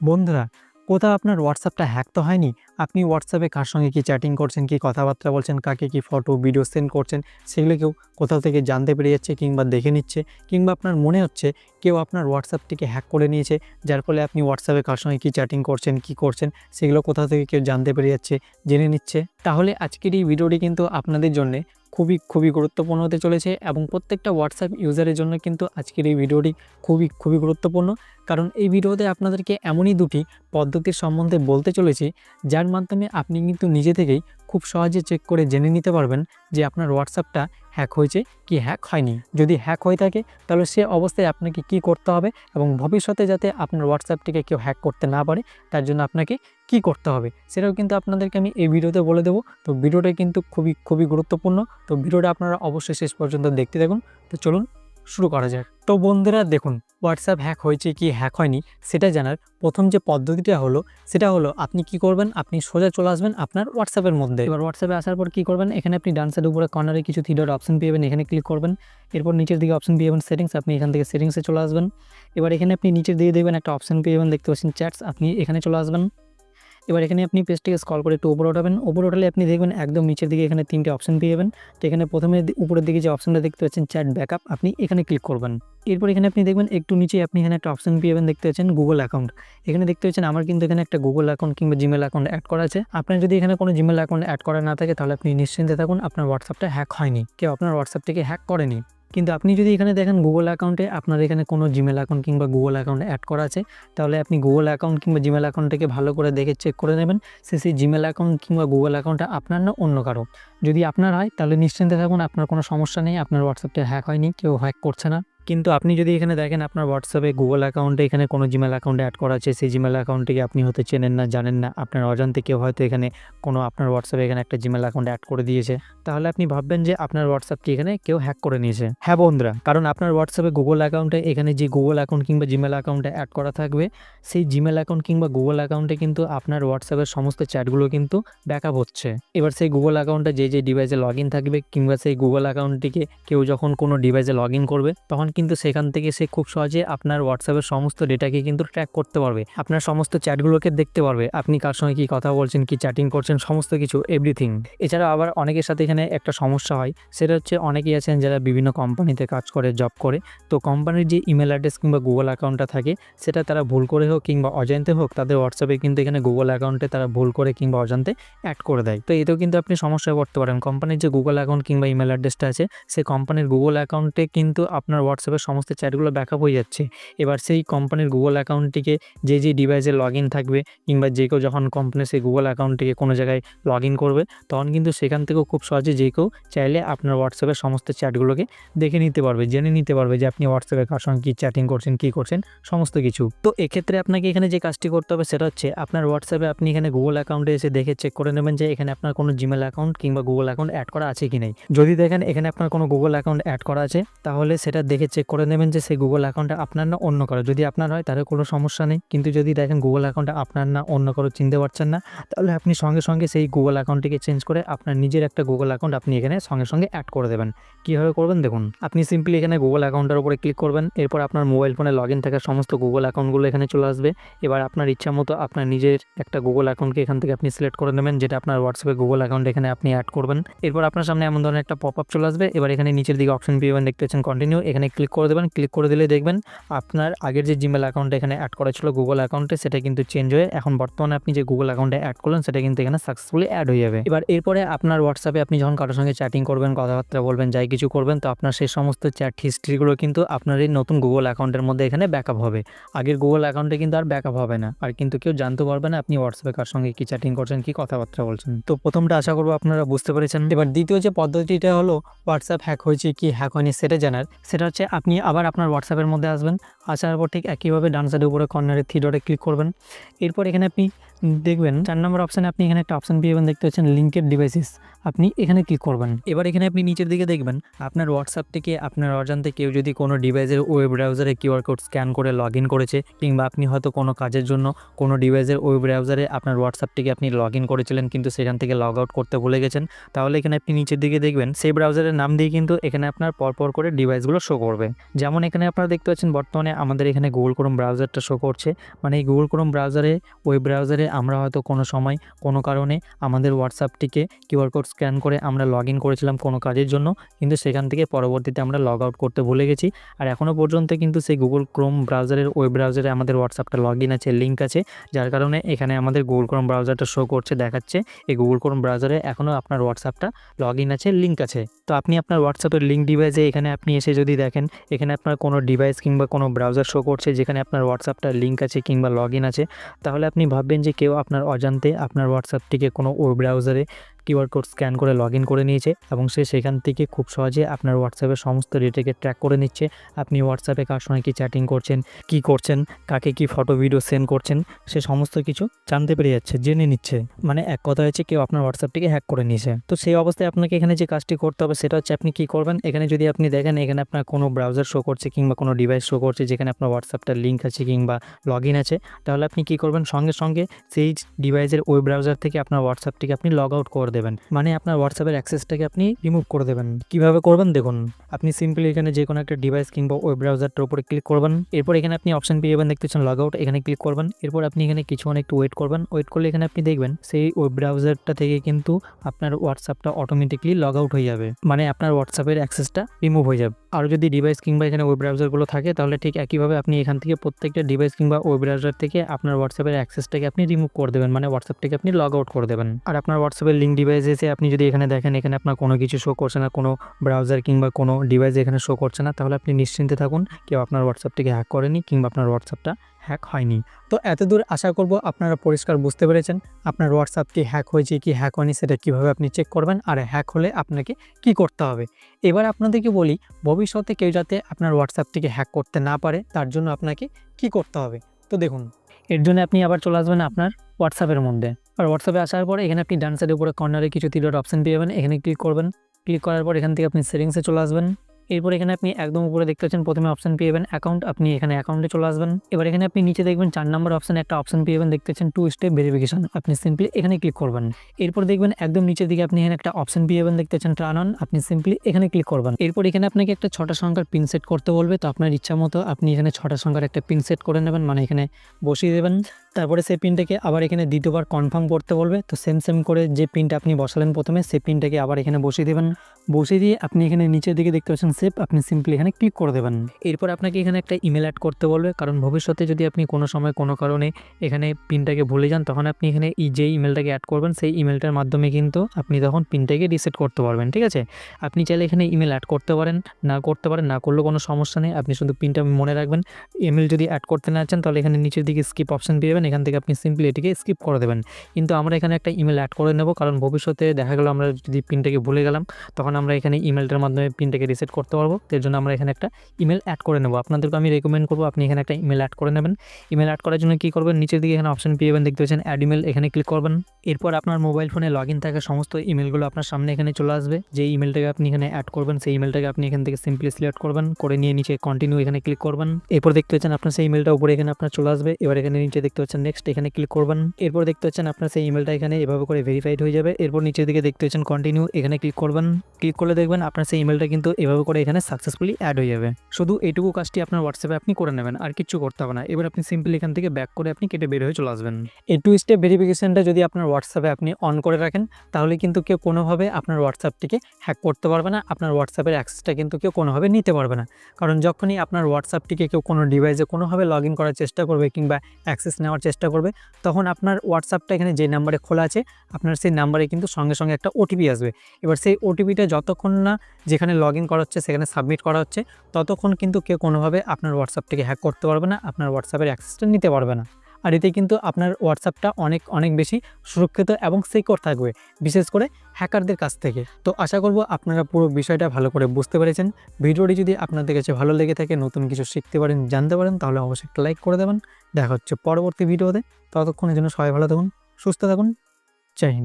বন্ধুরা, কোথাও আপনার হোয়াটসঅ্যাপটা হ্যাক তো হয়নি? আপনি হোয়াটসঅ্যাপে কার সঙ্গে কি চ্যাটিং করছেন, কি কথাবার্তা বলছেন, কাকে কি ফটো ভিডিও সেন্ড করছেন, সেগুলো কেউ কোথাও থেকে জানতে পেরে যাচ্ছে কিংবা দেখে নিচ্ছে, কিংবা আপনার মনে হচ্ছে কেউ আপনার হোয়াটসঅ্যাপটিকে হ্যাক করে নিয়েছে, যার ফলে আপনি হোয়াটসঅ্যাপে কার সঙ্গে কী চ্যাটিং করছেন, কি করছেন, সেগুলো কোথাও থেকে কেউ জানতে পেরে যাচ্ছে, জেনে নিচ্ছে। তাহলে আজকের এই ভিডিওটি কিন্তু আপনাদের জন্য খুবই খুবই গুরুত্বপূর্ণ হতে চলেছে এবং প্রত্যেকটা হোয়াটসঅ্যাপ ইউজারের জন্য কিন্তু আজকের এই ভিডিওটি খুবই খুবই গুরুত্বপূর্ণ। কারণ এই ভিডিওতে আপনাদেরকে এমনই দুটি পদ্ধতির সম্বন্ধে বলতে চলেছি, যার মাধ্যমে আপনি কিন্তু নিজে থেকেই খুব সহজে চেক করে জেনে নিতে পারবেন যে আপনার হোয়াটসঅ্যাপটা হ্যাক হয়েছে কি হ্যাক হয়নি। যদি হ্যাক হয়ে থাকে, তাহলে সে অবস্থায় আপনাকে কি করতে হবে এবং ভবিষ্যতে যাতে আপনার হোয়াটসঅ্যাপটিকে কেউ হ্যাক করতে না পারে, তার জন্য আপনাকে কি করতে হবে, সেটাও কিন্তু আপনাদেরকে আমি এই ভিডিওতে বলে দেবো। তো ভিডিওটা কিন্তু খুবই খুবই গুরুত্বপূর্ণ। তো ভিডিওটা আপনারা অবশ্যই শেষ পর্যন্ত দেখতে থাকুন। তো চলুন শুরু করা যাক। তো বন্ধুরা, দেখুন, হোয়াটসঅ্যাপ হ্যাক হয়েছে কি হ্যাক হয়নি সেটা জানার প্রথম যে পদ্ধতিটা হলো, সেটা হলো আপনি কি করবেন? আপনি সোজা চলে আসবেন আপনার হোয়াটসঅ্যাপের মধ্যে। এবার হোয়াটসঅ্যাপে আসার পর কি করবেন? এখানে আপনি ডান সাইড উপরে কর্নারে কিছু থ্রি ডট অপশন পেয়ে যাবেন এখানে ক্লিক করবেন। এরপর নিচের দিকে অপশন পেয়ে যাবেন সেটিংস আপনি এখান থেকে সেটিংসে চলে আসবেন। এবার এখানে আপনি নিচের দিকে দেখবেন একটা অপশন পেয়ে যাবেন দেখতে পাচ্ছেন চ্যাটস আপনি এখানে চলে আসবেন। এবার এখানে আপনি পেজটিকে স্কল করে একটু উপরে ওঠাবেন। উপরে ওঠালে আপনি দেখবেন একদম নিচের দিকে এখানে তিনটে অপশন পেয়ে যাবেন। তো এখানে প্রথমে উপরের দিকে যে অপশনটা দেখতে পাচ্ছেন চ্যাট ব্যাকআপ আপনি এখানে ক্লিক করবেন। এরপর এখানে আপনি দেখবেন একটু নিচে আপনি এখানে একটা অপশন পেয়ে যাবেন, দেখতে পাচ্ছেন গুগল অ্যাকাউন্ট এখানে দেখতে পাচ্ছেন আমার কিন্তু এখানে একটা গুগল অ্যাকাউন্ট কিংবা জিমেল অ্যাকাউন্ট অ্যাড করা আছে। আপনার যদি এখানে কোনো জিমেল অ্যাকাউন্ট অ্যাড করা না থাকে, তাহলে আপনি নিশ্চিন্তে থাকুন, আপনার হোয়াটসঅ্যাপটা হ্যাক হয়নি। কেউ আপনার হোয়াটসঅ্যাপটিকে হ্যাক করেনি। কিন্তু আপনি যদি এখানে দেখেন গুগল অ্যাকাউন্টে আপনার এখানে কোনো জিমেল অ্যাকাউন্ট কিংবা গুগল অ্যাকাউন্ট অ্যাড করা আছে, তাহলে আপনি গুগল অ্যাকাউন্ট কিংবা জিমেল অ্যাকাউন্টটাকে ভালো করে দেখে চেক করে নেবেন। সে সেই জিমেল অ্যাকাউন্ট কিংবা গুগল অ্যাকাউন্টটা আপনার না অন্য কারও। যদি আপনার হয়, তাহলে নিশ্চিন্তে থাকুন, আপনার কোনো সমস্যা নেই, আপনার হোয়াটসঅ্যাপটা হ্যাক হয়নি, কেউ হ্যাক করছে না। কিন্তু আপনি যদি এখানে দেখেন আপনার হোয়াটসঅ্যাপে গুগল অ্যাকাউন্টে এখানে কোনো জিমেল অ্যাকাউন্টে অ্যাড করা আছে, সেই জিমেল অ্যাকাউন্টটিকে আপনি হয়তো চেনেন না, জানেন না। আপনার অজান্তে কেউ হয়তো এখানে কোনো আপনার হোয়াটসঅ্যাপে এখানে একটা জিমেল অ্যাকাউন্ট অ্যাড করে দিয়েছে। তাহলে আপনি ভাববেন যে আপনার হোয়াটসঅ্যাপটি এখানে কেউ হ্যাক করে নিয়েছে। হ্যাঁ বন্ধুরা, কারণ আপনার হোয়াটসঅ্যাপে গুগল অ্যাকাউন্টে এখানে যে গুগল অ্যাকাউন্ট কিংবা জিমেল অ্যাকাউন্টে অ্যাড করা থাকবে, সেই জিমেল অ্যাকাউন্ট কিংবা গুগল অ্যাকাউন্টে কিন্তু আপনার হোয়াটসঅ্যাপের সমস্ত চ্যাটগুলো কিন্তু ব্যাকআপ হচ্ছে। এবার সেই গুগল অ্যাকাউন্টে যে যে ডিভাইসে লগ থাকবে, কিংবা সেই গুগল অ্যাকাউন্টটিকে কেউ যখন কোনো ডিভাইসে লগ করবে, তখন কিন্তু সেখান থেকে সে খুব সহজে আপনার হোয়াটসঅ্যাপের সমস্ত ডেটাকে কিন্তু ট্র্যাক করতে পারবে। আপনার সমস্ত চ্যাটগুলোকে দেখতে পারবে। আপনি কার সঙ্গে কি কথা বলছেন, কি চ্যাটিং করছেন, সমস্ত কিছু এভরিথিং এছাড়া আবার অনেকের সাথে এখানে একটা সমস্যা হয়। সেটা হচ্ছে অনেকেই আছেন যারা বিভিন্ন কোম্পানিতে কাজ করে জব করে। তো কোম্পানির যে ইমেল অ্যাড্রেস কিংবা গুগল অ্যাকাউন্টটা থাকে, সেটা তারা ভুল করে হোক কিংবা অজান্তে হোক, তাদের হোয়াটসঅ্যাপে কিন্তু এখানে গুগল অ্যাকাউন্টে তারা ভুল করে কিংবা অজান্তে অ্যাড করে দেয়। তো এতেও কিন্তু আপনি সমস্যায় পড়তে পারেন। কোম্পানির যে গুগল অ্যাকাউন্ট কিংবা ইমেল অ্যাড্রেসটা আছে সেই কোম্পানির গুগল অ্যাকাউন্টে কিন্তু আপনার হোয়াটসঅ্যাপের সমস্ত চ্যাটগুলো ব্যাকআপ হয়ে যাচ্ছে। এবার সেই কোম্পানির গুগল অ্যাকাউন্টটিকে যে যে ডিভাইসে লগ থাকবে কিংবা যে কেউ যখন কোম্পানির সেই গুগল অ্যাকাউন্টটিকে কোনো জায়গায় লগ করবে, তখন কিন্তু সেখান থেকেও খুব সহজে যে কেউ চাইলে আপনার হোয়াটসঅ্যাপের সমস্ত চ্যাটগুলোকে দেখে নিতে পারবে, জেনে নিতে পারবে যে আপনি হোয়াটসঅ্যাপে কার সঙ্গে কী চ্যাটিং করছেন, কী করছেন, সমস্ত কিছু। তো এক্ষেত্রে আপনাকে এখানে যে কাজটি করতে হবে সেটা হচ্ছে আপনার হোয়াটসঅ্যাপে আপনি এখানে গুগল অ্যাকাউন্টে এসে দেখে চেক করে নেবেন যে এখানে আপনার কোনো জিমেল অ্যাকাউন্ট কিংবা গুগল অ্যাকাউন্ট অ্যাড করা আছে কি নেই। যদি দেখেন এখানে আপনার কোনো গুগল অ্যাকাউন্ট অ্যাড করা আছে, তাহলে সেটা দেখে চেক করে নেবেন যে সেই গুগল অ্যাকাউন্টটা আপনার না অন্য কারও। যদি আপনার হয়, তাহলে কোনো সমস্যা নেই। কিন্তু যদি দেখেন গুগল অ্যাকাউন্টটা আপনার না, অন্য কারও চিনতে পারছেন না, তাহলে আপনি সঙ্গে সঙ্গে সেই গুগল অ্যাকাউন্টটিকে চেঞ্জ করে আপনার নিজের একটা গুগল অ্যাকাউন্ট আপনি এখানে সঙ্গে সঙ্গে অ্যাড করে দেবেন। কীভাবে করবেন দেখুন, আপনি সিম্পলি এখানে গুগল অ্যাকাউন্টের উপরে ক্লিক করবেন, এরপর আপনার মোবাইল ফোনে লগ ইন থাকা সমস্ত গুগল অ্যাকাউন্টগুলো এখানে চলে আসবে। এবার আপনার ইচ্ছা মতো আপনার নিজের একটা গুগল অ্যাকাউন্টকে এখান থেকে আপনি সিলেক্ট করে নেবেন, যেটা আপনার হোয়াটসঅ্যাপে গুগল অ্যাকাউন্ট এখানে আপনি অ্যাড করবেন। এরপর আপনার সামনে এমন ধরনের একটা পপ আপ চলে আসবে। এবার এখানে নিচের দিকে অপশন পেয়ে দেখতে পাচ্ছেন কন্টিনিউ এখানে ক্লিক করে দেবেন ক্লিক করে দিলে দেখবেন আপনার আগের যে জিমেল অ্যাকাউন্ট এখানে অ্যাড করা ছিল গুগল অ্যাকাউন্টে সেটা কিন্তু চেঞ্জ হয়ে এখন বর্তমানে আপনি যে গুগল অ্যাকাউন্টে অ্যাড করলেন, সেটা কিন্তু এখানে সাকসেসফুলি অ্যাড হয়ে যাবে। এবার এরপরে আপনার হোয়াটসঅ্যাপে আপনি যখন কারোর সঙ্গে চ্যাটিং করবেন, কথাবার্তা বলবেন, যাই কিছু করবেন, তো আপনার সেই সমস্ত চ্যাট হিস্ট্রিগুলো কিন্তু আপনার এই নতুন গুগল অ্যাকাউন্টের মধ্যে এখানে ব্যাকআপ হবে। আগের গুগল অ্যাকাউন্টে কিন্তু আর ব্যাকআপ হবে না। আর কিন্তু কেউ জানতে পারবে না আপনি হোয়াটসঅ্যাপে কার সঙ্গে কি চ্যাটিং করছেন, কি কথাবার্তা বলছেন। তো প্রথমটা আশা করব আপনারা বুঝতে পেরেছেন। এবার দ্বিতীয় যে পদ্ধতিটা হলো হোয়াটসঅ্যাপ হ্যাক হয়েছে কি হ্যাক হয়নি সেটা জানার। সেটা হচ্ছে আপনি আবার আপনার হোয়াটসঅ্যাপের মধ্যে আসবেন। আসার পর ঠিক একইভাবে ডান সাইডের উপরে কর্নারে থ্রি ডটে ক্লিক করবেন। এরপর এখানে আপনি দেখবেন চার নম্বর অপশানে আপনি এখানে একটা অপশান পেয়ে দেখতে পাচ্ছেন লিঙ্কের ডিভাইসেস আপনি এখানে ক্লিক করবেন। এবার এখানে আপনি নিচের দিকে দেখবেন, আপনার হোয়াটসঅ্যাপ থেকে, আপনার অজান্তে কেউ যদি কোনো ডিভাইসের ওয়েব ব্রাউজারে কিউআর কোড স্ক্যান করে লগ করেছে, কিংবা আপনি হয়তো কোনো কাজের জন্য কোনো ডিভাইসের ওয়েব ব্রাউজারে আপনার হোয়াটসঅ্যাপটিকে আপনি লগ করেছিলেন, কিন্তু সেখান থেকে লগ আউট করতে ভুলে গেছেন, তাহলে এখানে আপনি নিচের দিকে দেখবেন, সেই ব্রাউজারের নাম দিয়ে কিন্তু এখানে আপনার পরপর করে ডিভাইসগুলো শো করবে। যেমন এখানে আপনারা দেখতে পাচ্ছেন, বর্তমানে আমাদের এখানে গুগল ক্রোম ব্রাউজারটা শো করছে। মানে এই গুগল ক্রোম ব্রাউজারে ওয়েব ব্রাউজারে আমরা হয়তো কোনো সময় কোনো কারণে আমাদের হোয়াটসঅ্যাপটিকে কিউআর কোড স্ক্যান করে আমরা লগ করেছিলাম কোনো কাজের জন্য, কিন্তু সেখান থেকে পরবর্তীতে আমরা লগ আউট করতে ভুলে গেছি। আর এখনও পর্যন্ত কিন্তু সেই গুগল ক্রোম ব্রাউজারের ওয়েব ব্রাউজারে আমাদের হোয়াটসঅ্যাপটা লগ ইন আছে লিঙ্ক আছে, যার কারণে এখানে আমাদের গুগল ক্রোম ব্রাউজারটা শো করছে, দেখাচ্ছে। এই গুগল ক্রোম ব্রাউজারে এখনও আপনার হোয়াটসঅ্যাপটা লগ ইন আছে লিঙ্ক আছে। তো আপনি আপনার হোয়াটসঅ্যাপের লিঙ্ক ডিভাইসে এখানে আপনি এসে যদি দেখেন, এখানে আপনার কোনো ডিভাইস কিংবা কোনো ব্রাউজার শো করছে, যেখানে আপনার হোয়াটসঅ্যাপটা লিঙ্ক আছে কিংবা লগ আছে, তাহলে আপনি ভাববেন যে কেউ আপনার অজান্তে আপনার হোয়াটসঅ্যাপটিকে কোনো ওয়েব ব্রাউজারে কিউআর কোড স্ক্যান করে লগ করে নিয়েছে এবং সে সেখান থেকে খুব সহজে আপনার হোয়াটসঅ্যাপের সমস্ত ডেটাকে ট্র্যাক করে নিচ্ছে। আপনি হোয়াটসঅ্যাপে কার সঙ্গে কী চ্যাটিং করছেন, কি করছেন, কাকে কি ফটো, ভিডিও সেন্ড করছেন, সে সমস্ত কিছু জানতে পেরে যাচ্ছে, জেনে নিচ্ছে। মানে এক কথা হয়েছে কেউ আপনার হোয়াটসঅ্যাপটিকে হ্যাক করে নিয়েছে। তো সেই অবস্থায় আপনাকে এখানে যে কাজটি করতে হবে সেটা হচ্ছে আপনি কি করবেন, এখানে যদি আপনি দেখেন এখানে আপনার কোনো ব্রাউজার শো করছে কিংবা কোনো ডিভাইস শো করছে যেখানে আপনার হোয়াটসঅ্যাপটার লিঙ্ক আছে কিংবা লগ আছে, তাহলে আপনি কি করবেন, সঙ্গে সঙ্গে সেই ডিভাইসের ওয়েব ব্রাউজার থেকে আপনার হোয়াটসঅ্যাপটিকে আপনি লগ আউট করে মানে আপনার হোয়াটসঅ্যাপের অ্যাক্সেসটাকে আপনি রিমুভ করে দেবেন। কীভাবে করবেন দেখুন, আপনি সিম্পলি এখানে যে কোনো একটা ডিভাইস কিংবা ওয়েব ব্রাউজারটার উপরে ক্লিক করবেন। এরপর এখানে আপনি অপশন পেয়ে যাবেন, দেখতে পাচ্ছেন লগ আউট এখানে ক্লিক করবেন। এরপর আপনি এখানে কিছুক্ষণ একটু ওয়েট করবেন। ওয়েট করলে এখানে আপনি দেখবেন, সেই ওয়েব ব্রাউজারটা থেকে কিন্তু আপনার হোয়াটসঅ্যাপটা অটোমেটিকলি লগ আউট হয়ে যাবে। মানে আপনার হোয়াটসঅ্যাপের অ্যাক্সেসটা রিমুভ হয়ে যাবে। আর যদি ডিভাইস কিংবা এখানে ওয়েব ব্রাউজারগুলো থাকে, তাহলে ঠিক একইভাবে আপনি এখান থেকে প্রত্যেকটা ডিভাইস কিংবা ওয়েব ব্রাউজার থেকে আপনার হোয়াটসঅ্যাপের অ্যাক্সেসটাকে আপনি রিমুভ করে দেবেন। মানে হোয়াটসঅ্যাপটাকে আপনি লগ আউট করে দেবেন। আর আপনার হোয়াটসঅ্যাপের লিঙ্ক ডিভাইস এসে আপনি যদি এখানে দেখেন, এখানে আপনার কোনো কিছু শো করছে না, কোনো ব্রাউজার কিংবা কোনো ডিভাইস এখানে শো করছে না, তাহলে আপনি নিশ্চিন্তে থাকুন, কেউ আপনার হোয়াটসঅ্যাপটিকে হ্যাক করেনি কিংবা আপনার হোয়াটসঅ্যাপটা হ্যাক হয়নি। তো এতদূর আশা করব আপনারা পরিষ্কার বুঝতে পেরেছেন, আপনার হোয়াটসঅ্যাপটি হ্যাক হয়েছে কি হ্যাক হয়নি সেটা কীভাবে আপনি চেক করবেন আর হ্যাক হলে আপনাকে কি করতে হবে? এবার আপনাদেরকে বলি, ভবিষ্যতে কেউ যাতে আপনার হোয়াটসঅ্যাপটিকে হ্যাক করতে না পারে, তার জন্য আপনাকে কি করতে হবে? তো দেখুন, এর জন্য আপনি আবার চলে আসবেন আপনার হোয়াটসঅ্যাপের মধ্যে। আর হোয়াটসঅ্যাপে আসার পরে এখানে আপনি ডান সাইডের উপরে কর্নারে কিছু তিনটা অপশন পেয়ে যাবেন। এখানে ক্লিক করবেন। ক্লিক করার পর এখান থেকে আপনি সেটিংসে চলে আসবেন। এরপর এখানে আপনি একদম উপরে দেখতে পাচ্ছেন প্রথমে অপশন পেয়ে যাবেন অ্যাকাউন্ট আপনি এখানে অ্যাকাউন্টে চলে আসবেন। এবার এখানে আপনি নিচে দেখবেন চার নম্বর অপশানে একটা অপশন পেয়ে যাবেন। দেখতে পাচ্ছেন টু স্টেপ ভেরিফিকেশন আপনি সিম্পলি এখানে ক্লিক করবেন। এরপর দেখবেন একদম নিচের দিকে আপনি এখানে একটা অপশন পেয়ে যাবেন। দেখতে পাচ্ছেন টার্ন অন আপনি সিম্পলি এখানে ক্লিক করবেন। এরপর এখানে আপনাকে একটা ছটা সংখ্যার পিন সেট করতে বলবে। তো আপনার ইচ্ছা মতো আপনি এখানে ছটা সংখ্যার একটা পিন সেট করে নেবেন। মানে এখানে বসিয়ে দেবেন। তারপরে সেই পিনটাকে আবার এখানে দ্বিতীয়বার কনফার্ম করতে বলবে। তো সেম সেম করে যে পিনটা আপনি বসালেন প্রথমে, সেই পিনটাকে আবার এখানে বসিয়ে দেবেন। বসিয়ে দিয়ে আপনি এখানে নিচের দিকে দেখতে পাচ্ছেন সেভ আপনি সিম্পলি এখানে ক্লিক করে দেবেন। এরপর আপনাকে এখানে একটা ইমেল অ্যাড করতে বলবে, কারণ ভবিষ্যতে যদি আপনি কোনো সময় কোনো কারণে এখানে পিনটাকে ভুলে যান, তখন আপনি এখানে এই যে ইমেলটাকে অ্যাড করবেন, সেই ইমেলটার মাধ্যমে কিন্তু আপনি তখন পিনটাকে রিসেট করতে পারবেন, ঠিক আছে? আপনি চাইলে এখানে ইমেল অ্যাড করতে পারেন, না করতে পারেন, না করলেও কোনো সমস্যা নেই। আপনি শুধু পিনটা মনে রাখবেন। ইমেল যদি অ্যাড করতে না চান, তাহলে এখানে নিচের দিকে স্কিপ অপশন পেয়ে যাবেন এখান থেকে আপনি সিম্পলি এটিকে স্কিপ করে দেবেন। কিন্তু আমরা এখানে একটা ইমেল অ্যাড করে নেব, কারণ ভবিষ্যতে দেখা গেলো আমরা যদি পিনটাকে ভুলে গেলাম, তখন আমরা এখানে ইমেলটার মাধ্যমে পিনটাকে রিসেট করতে পারব। এর জন্য আমরা এখানে একটা ইমেল অ্যাড করে নেব। আপনাদেরকে আমি রেকমেন্ড করব, আপনি এখানে একটা ইমেল অ্যাড করে নেবেন। ইমেল অ্যাড করার জন্য কী করবেন? নিচের দিকে এখানে অপশন পেয়ে যাবেন, দেখতে পাচ্ছেন অ্যাড ইমেল এখানে ক্লিক করবেন। এরপর আপনার মোবাইল ফোনে লগ ইন থাকা সমস্ত ইমেলগুলো আপনার সামনে এখানে চলে আসবে। যে ইমেলটাকে আপনি এখানে অ্যাড করবেন, সেই ইমেলটাকে আপনি এখান থেকে সিম্পলি সিলেক্ট করবেন, করে নিয়ে নিচে কন্টিনিউ এখানে ক্লিক করবেন। এরপর দেখতে পাচ্ছেন আপনার সেই ইমেলটা উপরে এখানে আপনার চলে আসবে। এবার এখানে নিচে দেখতে পাচ্ছেন নেক্সট এখানে ক্লিক করবেন। এরপর দেখতে পাচ্ছেন আপনার সেই ইমেলটা এখানে এভাবে করে ভেরিফাইড হয়ে যাবে। এরপর নিচের দিকে দেখতে পাচ্ছেন কন্টিনিউ এখানে ক্লিক করবেন। ক্লিক করলে দেখবেন আপনার সেই ইমেলটা কিন্তু এভাবে করে এখানে সাকসেসফুলি অ্যাড হয়ে যাবে। শুধু এইটুকু কাজটি আপনার হোয়াটসঅ্যাপে আপনি করে নেবেন, আর কিছু করতে হবে না। এবার আপনি সিম্পলি এখান থেকে ব্যাক করে আপনি কেটে বের হয়ে চলে আসবেন। এই টু স্টেপ ভেরিফিকেশনটা যদি আপনার হোয়াটসঅ্যাপে আপনি অন করে রাখেন, তাহলে কিন্তু কেউ কোনোভাবে আপনার হোয়াটসঅ্যাপটিকে হ্যাক করতে পারবে না। আপনার হোয়াটসঅ্যাপের অ্যাক্সেসটা কিন্তু কেউ কোনোভাবে নিতে পারবে না। কারণ যখনই আপনার হোয়াটসঅ্যাপটিকে কেউ কোনো ডিভাইসে কোনোভাবে লগ করার চেষ্টা করবে কিংবা অ্যাক্সেস নেওয়ার চেষ্টা করবে, তখন আপনার হোয়াটসঅ্যাপটা এখানে যে নাম্বারে খোলা আছে, আপনার সেই নাম্বারে কিন্তু সঙ্গে সঙ্গে একটা ওটিপি আসবে। এবার সেই ওটিপিটা যতক্ষণ না যেখানে লগ ইন করা হচ্ছে, সেখানে সাবমিট করা হচ্ছে, ততক্ষণ কিন্তু কেউ কোনোভাবে আপনার হোয়াটসঅ্যাপটিকে হ্যাক করতে পারবে না, আপনার হোয়াটসঅ্যাপের অ্যাক্সেসটা নিতে পারবে না। আর এতে কিন্তু আপনার হোয়াটসঅ্যাপটা অনেক অনেক বেশি সুরক্ষিত এবং সিকিউর থাকবে, বিশেষ করে হ্যাকারদের কাছ থেকে। তো আশা করব আপনারা পুরো বিষয়টা ভালো করে বুঝতে পেরেছেন। ভিডিওটি যদি আপনাদের কাছে ভালো লেগে থাকে, নতুন কিছু শিখতে পারেন, জানতে পারেন, তাহলে অবশ্যই একটা লাইক করে দেবেন। দেখা হচ্ছে পরবর্তী ভিডিওতে। ততক্ষণের জন্য সবাই ভালো থাকুন, সুস্থ থাকুন। হিন্দ।